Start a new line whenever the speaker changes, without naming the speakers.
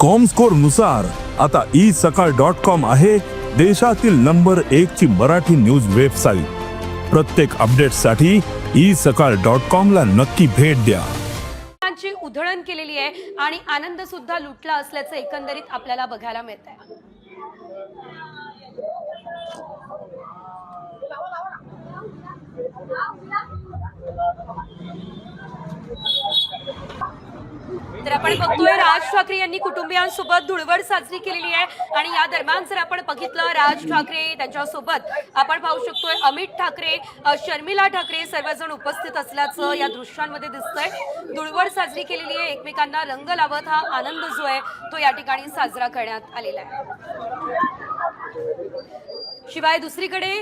कॉमस्कोरनुसार आता ई सकाळ dot com आहे देशातील नंबर एक ची मराठी न्यूज वेबसाईट प्रत्येक अपडेटसाठी ई सकाळ डॉट कॉम ला नक्की भेट द्या.
उधळण केलेली आहे आणि आनंद सुद्धा लुटला असल्याचं एकंदरीत आपल्याला बघायला मिळत आहे आपण बघतोय राज ठाकरे यांनी कुटुंबियांसोबत धुळवड साजरी केलेली आहे. आणि या दरम्यान जर आपण बघितलं राज ठाकरे त्यांच्यासोबत आपण पाहू शकतोय अमित ठाकरे शर्मिला ठाकरे सर्वजण उपस्थित असल्याचं या दृश्यांमध्ये दिसतंय. धुळवड साजरी केलेली आहे एकमेकांना रंग लावत हा आनंद जो आहे तो या ठिकाणी साजरा करण्यात आलेला आहे. शिवाय दुसरीकडे